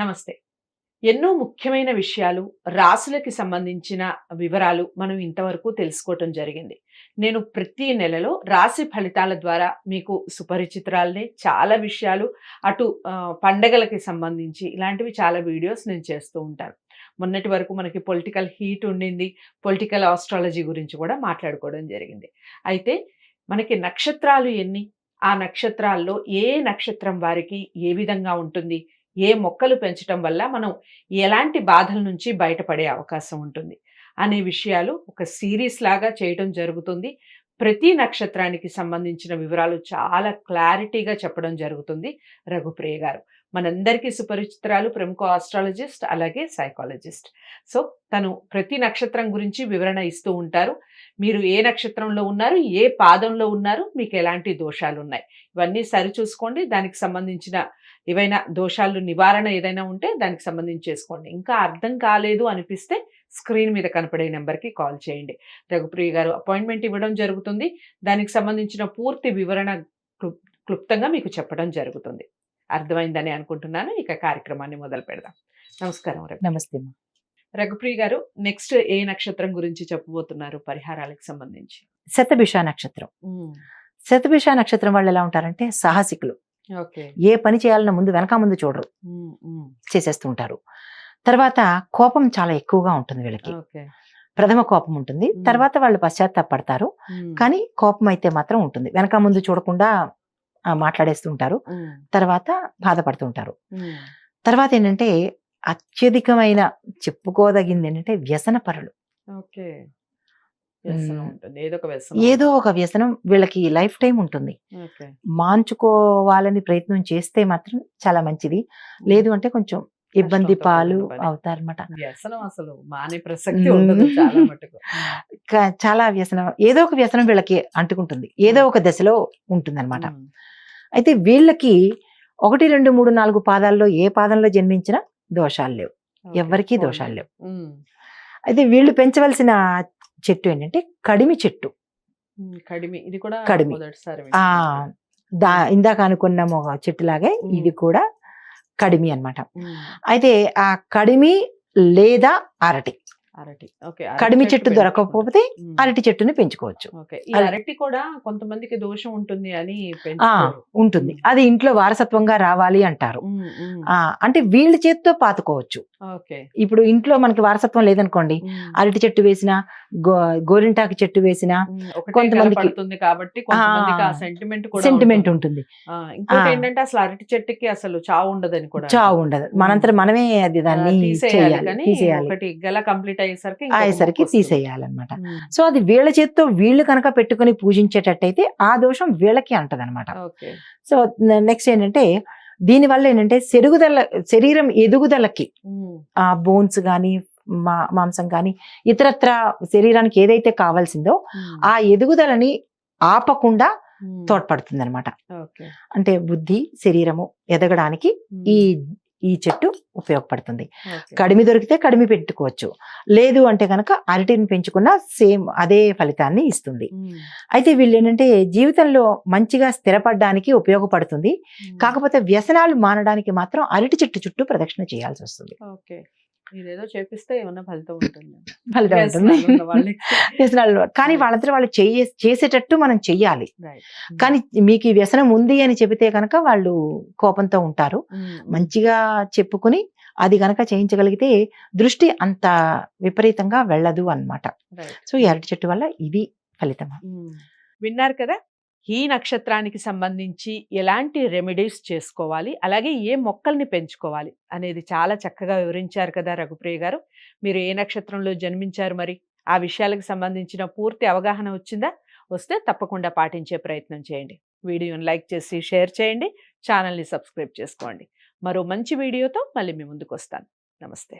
నమస్తే. ఎన్నో ముఖ్యమైన విషయాలు రాసులకి సంబంధించిన వివరాలు మనం ఇంతవరకు తెలుసుకోవటం జరిగింది. నేను ప్రతి నెలలో రాశి ఫలితాల ద్వారా మీకు సుపరిచితురాలనే చాలా విషయాలు అటు పండగలకి సంబంధించి ఇలాంటివి చాలా వీడియోస్ నేను చేస్తూ ఉంటాను. మొన్నటి వరకు మనకి పొలిటికల్ హీట్ ఉండింది పొలిటికల్ ఆస్ట్రాలజీ గురించి కూడా మాట్లాడుకోవడం జరిగింది. అయితే మనకి నక్షత్రాలు ఎన్ని? ఆ నక్షత్రాల్లో ఏ నక్షత్రం వారికి ఏ విధంగా ఉంటుంది? ఏ మొక్కలు పెంచడం వల్ల మనం ఎలాంటి బాధల నుంచి బయటపడే అవకాశం ఉంటుంది అనే విషయాలు ఒక సిరీస్ లాగా చేయడం జరుగుతుంది. ప్రతి నక్షత్రానికి సంబంధించిన వివరాలు చాలా క్లారిటీగా చెప్పడం జరుగుతుంది. రఘుప్రియ గారు మనందరికీ సుపరిచితురాలు ప్రముఖ ఆస్ట్రాలజిస్ట్ అలాగే సైకాలజిస్ట్. సో తను ప్రతి నక్షత్రం గురించి వివరణ ఇస్తూ ఉంటారు. మీరు ఏ నక్షత్రంలో ఉన్నారు ఏ పాదంలో ఉన్నారు మీకు ఎలాంటి దోషాలు ఉన్నాయి ఇవన్నీ సరిచూసుకోండి దానికి సంబంధించిన ఏవైనా దోషాలు నివారణ ఏదైనా ఉంటే దానికి సంబంధించి చేసుకోండి. ఇంకా అర్థం కాలేదు అనిపిస్తే స్క్రీన్ మీద కనపడే నెంబర్కి కాల్ చేయండి. రఘుప్రియ గారు అపాయింట్మెంట్ ఇవ్వడం జరుగుతుంది. దానికి సంబంధించిన పూర్తి వివరణ క్లుప్- క్లుప్తంగా మీకు చెప్పడం జరుగుతుంది. అర్థమైందని అనుకుంటున్నాను. ఇక కార్యక్రమాన్ని మొదలు పెడదాం. నమస్కారం రఘు. నమస్తే. రఘుప్రియ గారు నెక్స్ట్ ఏ నక్షత్రం గురించి చెప్పబోతున్నారు పరిహారాలకు సంబంధించి? శతభిష నక్షత్రం. శతభిష నక్షత్రం వాళ్ళు ఎలా ఉంటారంటే సాహసికులు. ఏ పని చేయాలన్నా ముందు వెనక ముందు చూడరు. చేసేస్తూ ఉంటారు తర్వాత కోపం చాలా ఎక్కువగా ఉంటుంది వీళ్ళకి. ప్రథమ కోపం ఉంటుంది. తర్వాత వాళ్ళు పశ్చాత్తాపడతారు. కానీ కోపం అయితే మాత్రం ఉంటుంది. వెనక ముందు చూడకుండా ఆ, మాట్లాడేస్తూ ఉంటారు తర్వాత బాధపడుతూ ఉంటారు తర్వాత ఏంటంటే అత్యధికమైన చెప్పుకోదగింది ఏంటంటే వ్యసన పరులు ఓకే వ్యసనం మ్మ్. ఉంటుంది ఏదో ఒక వ్యసనం వీళ్ళకి లైఫ్ టైం ఉంటుంది. మాంచుకోవాలని ప్రయత్నం చేస్తే మాత్రం చాలా మంచిది. లేదు అంటే కొంచెం ఇబ్బంది పాలు వ్యసనం అసలు మానే ప్రసక్తి. ఉండదు చాలా మటుకు. చాలా వ్యసనం ఏదో ఒక వ్యసనం వీళ్ళకి అంటుకుంటుంది. ఏదో ఒక దశలో ఉంటుంది అనమాట. అయితే వీళ్ళకి ఒకటి రెండు మూడు నాలుగు పాదాల్లో ఏ పాదంలో జన్మించినా దోషాలు లేవు. ఎవరికీ. దోషాలు లేవు. అయితే వీళ్ళు పెంచవలసిన చెట్టు ఏంటంటే కడిమి చెట్టు. కడిమి ఇది కూడా కడిమి. దా ఇందాక అనుకున్న ఒక చెట్టులాగే. ఇది కూడా కడిమి అన్నమాట మ్మ్. అయితే ఆ కడిమి లేదా అరటి అరటి ఓకే కడిమి చెట్టు దొరకకపోతే. అరటి చెట్టుని పెంచుకోవచ్చు అరటి- కూడా కొంతమందికి దోషం ఉంటుంది అని ఉంటుంది. అది ఇంట్లో వారసత్వంగా రావాలి అంటారు అంటే వీళ్ళ చేతితో పాతుకోవచ్చు ఇప్పుడు ఇంట్లో మనకి వారసత్వం లేదనుకోండి. అరటి చెట్టు వేసిన గోరింటాకు చెట్టు వేసిన కొంతమందికి- కాబట్టి సెంటిమెంట్ సెంటిమెంట్ ఉంటుంది. ఇంకోటి. ఏంటంటే అసలు అరటి చెట్టుకి అసలు చావు ఉండదని కూడా చావు. ఉండదు మ్మ్. మనంతట మనమే అది దాన్ని తీసేయాలి ఒకటి గెల కంప్లీట్ అయ్యేసరికి. తీసేయాలన్నమాట. సో అది వీళ్ళ చేత్తో వీళ్ళు కనుక పెట్టుకుని పూజించేటట్టయితే ఆ దోషం వీళ్ళకి అంటదన్నమాట ఓకే సో నెక్స్ట్ ఏంటంటే దీనివల్ల ఏంటంటే సెరుగుదల శరీరం ఎదుగుదలకి. ఆ బోన్స్ కానీ మా మాంసం కానీ ఇతరత్ర శరీరానికి ఏదైతే కావాల్సిందో. ఆ ఎదుగుదలని ఆపకుండా. తోడ్పడుతుంది అనమాట అంటే బుద్ధి శరీరము ఎదగడానికి. ఈ ఈ చెట్టు ఉపయోగపడుతుంది. కడిమి దొరికితే కడిమి పెట్టుకోవచ్చు లేదు అంటే కనుక అరటిని పెంచుకున్న సేమ్ అదే ఫలితాన్ని ఇస్తుంది. అయితే వీళ్ళు ఏంటంటే జీవితంలో మంచిగా స్థిరపడడానికి ఉపయోగపడుతుంది. కాకపోతే వ్యసనాలు మానడానికి మాత్రం అరటి చెట్టు చుట్టూ ప్రదక్షిణ చేయాల్సి వస్తుంది ఇదేదో చేపిస్తే ఏమన్నా ఫలితం ఉంటుంది. ఫలితం ఉంటుంది. వ్యసనాలు కానీ. వాళ్ళంతా వాళ్ళు చేసేటట్టు మనం చెయ్యాలి. Right. కానీ మీకు ఈ వ్యసనం ఉంది అని చెబితే కనుక వాళ్ళు కోపంతో ఉంటారు. మ్మ్. మంచిగా చెప్పుకుని అది గనక చేయించగలిగితే దృష్టి అంత విపరీతంగా వెళ్ళదు అన్నమాట. Right. సో ఈ అరటి చెట్టు వల్ల ఇది ఫలితం. విన్నారు కదా? ఈ నక్షత్రానికి సంబంధించి ఎలాంటి రెమెడీస్ చేసుకోవాలి? అలాగే ఏ మొక్కల్ని పెంచుకోవాలి? అనేది చాలా చక్కగా వివరించారు కదా రఘుప్రియ గారు. మీరు ఏ నక్షత్రంలో జన్మించారు మరి? ఆ విషయాలకు సంబంధించిన పూర్తి అవగాహన వచ్చిందా? వస్తే తప్పకుండా పాటించే ప్రయత్నం చేయండి. వీడియోని లైక్ చేసి షేర్ చేయండి. ఛానల్ని సబ్స్క్రైబ్ చేసుకోండి. మరో మంచి వీడియోతో మళ్ళీ మీ ముందుకు వస్తాను. నమస్తే.